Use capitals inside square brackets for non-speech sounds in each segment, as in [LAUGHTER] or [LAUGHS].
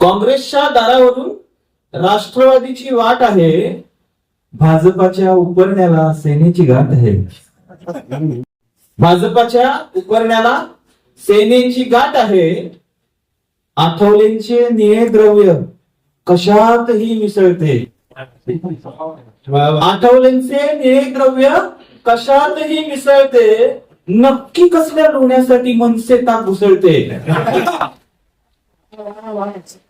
काँग्रेसच्या दारावरून राष्ट्रवादीची वाट आहे भाजपाच्या उपरण्याला सेनेची गाठ आहे. भाजपाच्या उपरण्याला सेनेची गाठ आहे. आठवलेंचे निळे द्रव्य कशातही मिसळते. आठवलेंचे निळे द्रव्य कशातही मिसळते. नक्की कसल्या लोण्यासाठी मनसे ताक उसळते [LAUGHS]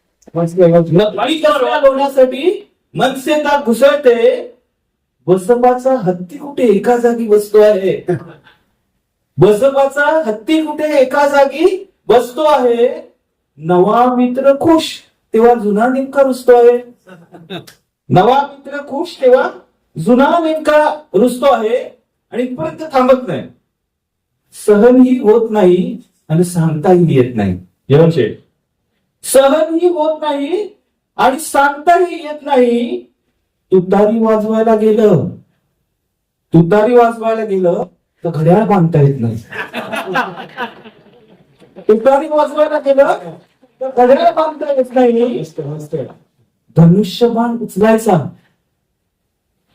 नक्की मनसेता घुसळते. बसपाचा हत्ती कुठे एका जागी बसतो आहे? बसपाचा हत्ती कुठे एका जागी बसतो आहे? नवा मित्र खुश तेव्हा जुना नेमका रुसतो आहे. नवा मित्र खुश तेव्हा जुना नेमका रुसतो आहे. आणि इथपर्यंत थांबत नाही. सहनही होत नाही आणि सांगताही येत नाही. जेवण शेठ. सहनही होत नाही आणि सांगताही येत नाही. तुतारी वाजवायला गेलं. तुतारी वाजवायला गेलं तर घड्याळ बांधता येत नाही. तुतारी वाजवायला गेलं तर घड्याळ बांधता येत नाही. धनुष्यबाण उचलायचा.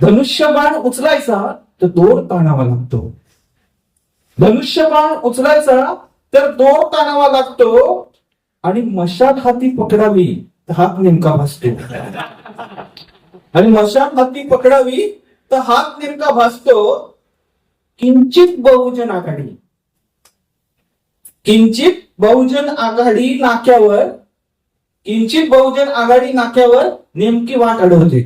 धनुष्यबाण उचलायचा तर दोर ताणावा लागतो. धनुष्यबाण उचलायचा तर दोर ताणावा लागतो. आणि मशाल हाती पकडावी तर हात नेमका भासतो. आणि मशाल हाती पकडावी तर हात नेमका भासतो किंचित बहुजन आघाडी. किंचित बहुजन आघाडी नाक्यावर किंचित बहुजन आघाडी नाक्यावर नेमकी वाट अडवते.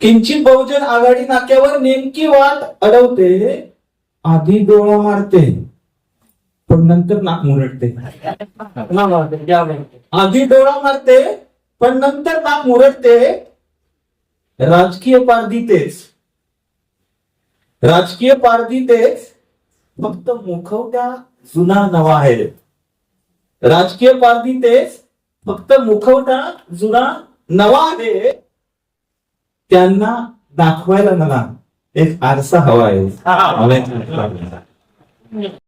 किंचित बहुजन आघाडी नाक्यावर नेमकी वाट अडवते आधी डोळा मारते. पण नंतर नाक मुरडते. आधी डोळा मारते पण नंतर नाक मुरडते. राजकीय पारधी तेच. राजकीय पारधी तेच. फक्त मुखवट्या जुना नवा आहे. राजकीय पारधी तेच. फक्त मुखवटा जुना नवा आहे. त्यांना दाखवायला मला एक आरसा हवा आहे.